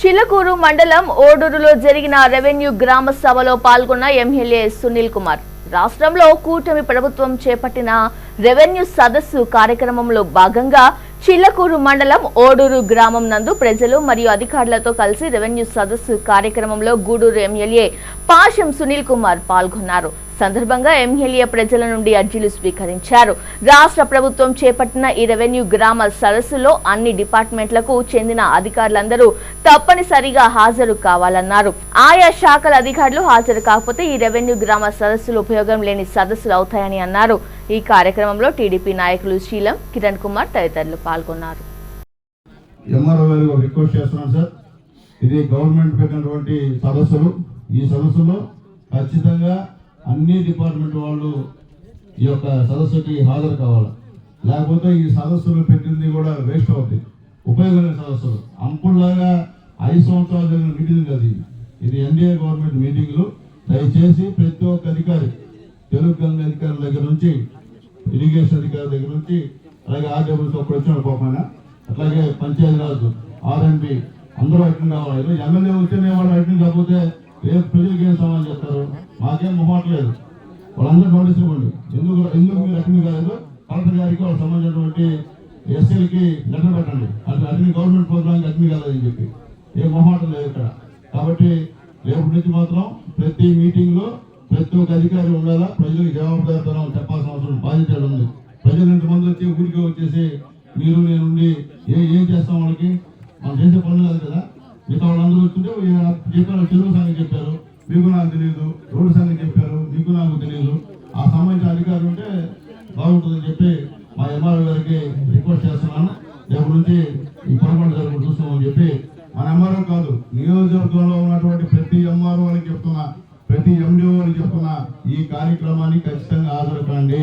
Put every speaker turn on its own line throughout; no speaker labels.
చిలకూరు మండలం ఓడూరులో జరిగిన రెవెన్యూ గ్రామ సభలో పాల్గొన్న ఎమ్మెల్యే సునీల్ కుమార్. రాష్ట్రంలో కూటమి ప్రభుత్వం చేపట్టిన రెవెన్యూ సదస్సు కార్యక్రమంలో భాగంగా చిల్లకూరు మండలం ఓడూరు గ్రామం నందు ప్రజలు మరియు అధికారులతో కలిసి రెవెన్యూ సదస్సు కార్యక్రమంలో గూడూరు ఎమ్మెల్యే పాషం సునీల్ కుమార్ పాల్గొన్నారు. సందర్భంగా ఎమ్మెల్యే ప్రజల నుండి అర్జీలు స్వీకరించారు. రాష్ట్ర ప్రభుత్వం చేపట్టిన ఈ రెవెన్యూ గ్రామ సదస్సులో అన్ని డిపార్ట్మెంట్లకు చెందిన అధికారులందరూ తప్పనిసరిగా హాజరు కావాలన్నారు. ఆయా శాఖల అధికారులు హాజరు కాకపోతే ఈ రెవెన్యూ గ్రామ సదస్సులు ఉపయోగం లేని సదస్సులు అవుతాయని అన్నారు. ఈ కార్యక్రమంలో టీడీపీ నాయకులు శీలం కిరణ్ కుమార్ తదితరులు పాల్గొన్నారు.
ఇది గవర్నమెంట్ పెట్టినటువంటి సదస్సులు. ఈ సదస్సులో ఖచ్చితంగా అన్ని డిపార్ట్మెంట్ వాళ్ళు ఈ యొక్క సదస్సుకి హాజరు కావాలి. లేకపోతే ఈ సదస్సులు పెట్టింది కూడా వేస్ట్ అవుతుంది ఉపయోగమైన సదస్సులు. అంకుల్లాగా ఐదు సంవత్సరాలు జరిగిన మీటింగ్ కాదు ఇది. ఎన్డీఏ గవర్నమెంట్ మీటింగ్లు. దయచేసి ప్రతి ఒక్క అధికారి తెలుగు గంగ అధికారుల దగ్గర నుంచి ఇరిగేషన్ అధికారుల దగ్గర నుంచి అలాగే ఆర్డబ్ల్యూస్ ఒకటి వచ్చిన పాపన అట్లాగే పంచాయతీరాజ్ ఆర్ఎంపీ అందరూ అటెండ్ కావాలి ఎమ్మెల్యే వచ్చిన వాళ్ళు అటెండ్ కాకపోతే రేపు ప్రజలకు ఏం సమాధానం చెప్తారు? మాకేం మొహట్లేదు వాళ్ళందరూ గమనించుకోండి. ఎందుకు ఎందుకు మీరు అగ్ని కాలేదు? కలెక్టర్ గారికి వాళ్ళకి సంబంధించినటువంటి ఎస్సీలకి లెటర్ పెట్టండి. అది అగ్ని గవర్నమెంట్ ప్రోగ్రామ్కి అగ్ని కాలేదని చెప్పి. ఏ మొహమాటం లేదు ఇక్కడ. కాబట్టి రేపు నుంచి మాత్రం ప్రతి మీటింగ్లో ప్రతి ఒక్క అధికారి ఉండాలా? ప్రజలకు జవాబుదారితనం చెప్పాల్సిన అవసరం బాధ్యత ఉంది. ప్రజలు ఇంతమంది వచ్చి ఊరికే వచ్చేసి మీరు నేను ఉండి ఏ ఏం చేస్తాం వాళ్ళకి? మనం చేసే పనులు కాదు కదా. మిగతా వాళ్ళందరూ వచ్చింటే చెప్పారు తెలుగు సంఘం చెప్పారు. మీకు నాకు తెలియదు రోడ్డు సంఘం చెప్పారు మీకు నాకు తెలియదు ఆ సంబంధించిన అధికారులు ఉంటే బాగుంటుందని చెప్పి మా ఎంఆర్ఓ గారికి రిక్వెస్ట్ చేస్తున్నాను. రేపు నుంచి ఈ పొరపాటు జరుగుతుంది చూస్తామని చెప్పి మన ఎంఆర్ఓ కాదు నియోజకవర్గంలో ఉన్నటువంటి ప్రతి ఎంఆర్ఓ అని చెప్తున్నా ప్రతి ఎండిఓ అని చెప్తున్నా ఈ కార్యక్రమానికి ఖచ్చితంగా హాజరుకండి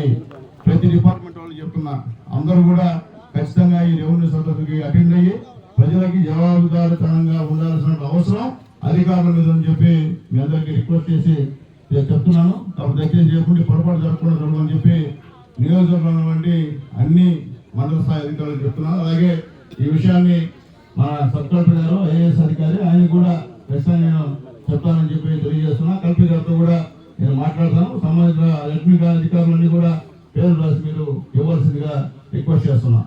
ప్రతి డిపార్ట్మెంట్ వాళ్ళు చెప్తున్నా అందరూ కూడా ఖచ్చితంగా ఈ రెవెన్యూ సర్టిఫికేట్ అటెండ్ అయ్యి ప్రజలకి జవాబుదారితనంగా ఉండాల్సిన అవసరం అధికారుల మీద అని చెప్పి మీ అందరికీ రిక్వెస్ట్ చేసి నేను చెప్తున్నాను. కాబట్టి దయచేసి చేయకుండా పొరపాటు జరగకుండా చూడమని చెప్పి నియోజకవర్గం వంటి అన్ని మండల స్థాయి అధికారులు చెప్తున్నాను. అలాగే ఈ విషయాన్ని మన సబ్ కలెక్టర్ గారు ఐఏఎస్ అధికారి ఆయన కూడా ఖచ్చితంగా నేను చెప్తానని చెప్పి తెలియజేస్తున్నా. కలెక్టర్ గారితో కూడా నేను మాట్లాడతాను. సంబంధించిన అడ్మిట్ అధికారులన్నీ కూడా పేరు రాసి మీరు ఇవ్వాల్సిందిగా రిక్వెస్ట్ చేస్తున్నాను